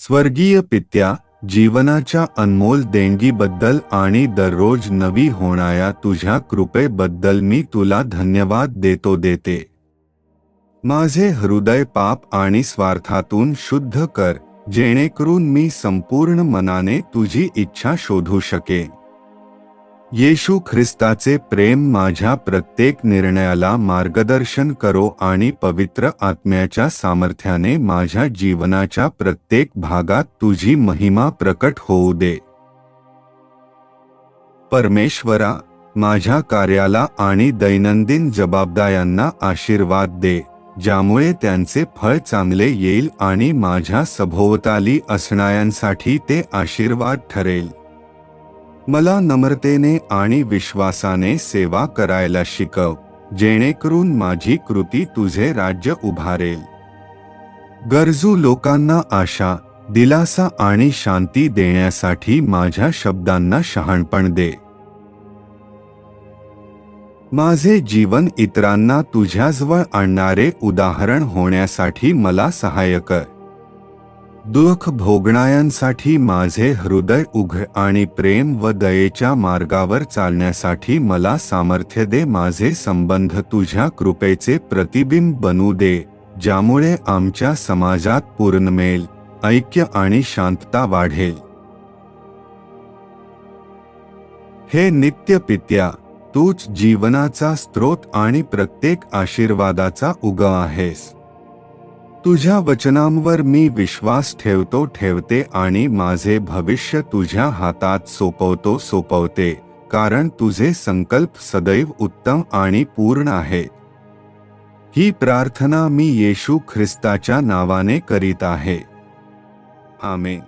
स्वर्गीय पित्या जीवनाच्या अनमोल देणगीबद्दल आणि दररोज नवी होणाऱ्या तुझ्या कृपेबद्दल मी तुला धन्यवाद देतो देते. माझे हृदय पाप आणि स्वार्थातून शुद्ध कर जेणेकरून मी संपूर्ण मनाने तुझी इच्छा शोधू शकेन. येशू ख्रिस्ताचे प्रेम माझ्या प्रत्येक निर्णयाला मार्गदर्शन करो आणि पवित्र आत्म्याच्या सामर्थ्याने माझ्या जीवनाच्या प्रत्येक भागात तुझी महिमा प्रकट होऊ दे. परमेश्वरा माझ्या कार्याला आणि दैनंदिन जबाबदाऱ्यांना आशीर्वाद दे ज्यामुळे त्यांचे फळ चांगले येईल आणि माझ्या सभोवताली असणाऱ्यांसाठी ते आशीर्वाद ठरेल. मला नम्रतेने आणि विश्वासाने सेवा करायला शिकव जेणेकरून माझी कृती तुझे राज्य उभारेल. गरजू लोकांना आशा दिलासा आणि शांती देण्यासाठी माझ्या शब्दांना शहाणपण दे. माझे जीवन इतरांना तुझ्याजवळ आणणारे उदाहरण होण्यासाठी मला सहाय्य कर. दुःख भोगणायांसाठी माझे हृदय उघ आणि प्रेम व दयेच्या मार्गावर चालण्यासाठी मला सामर्थ्य दे माझे संबंध तुझ्या कृपेचे प्रतिबिंब बनू दे ज्यामुळे आमच्या समाजात पूर्णमेल ऐक्य आणि शांतता वाढेल. हे नित्य पित्या तूच जीवनाचा स्रोत आणि प्रत्येक आशीर्वादाचा उग आहेस. तुझ्या वचनांवर मी विश्वास ठेवतो ठेवते आणि माझे भविष्य तुझ्या हातात सोपवतो सोपवते कारण तुझे संकल्प सदैव उत्तम आणि पूर्ण आहे. ही प्रार्थना मी येशू ख्रिस्ताच्या नावाने करीत आहे. आमेन.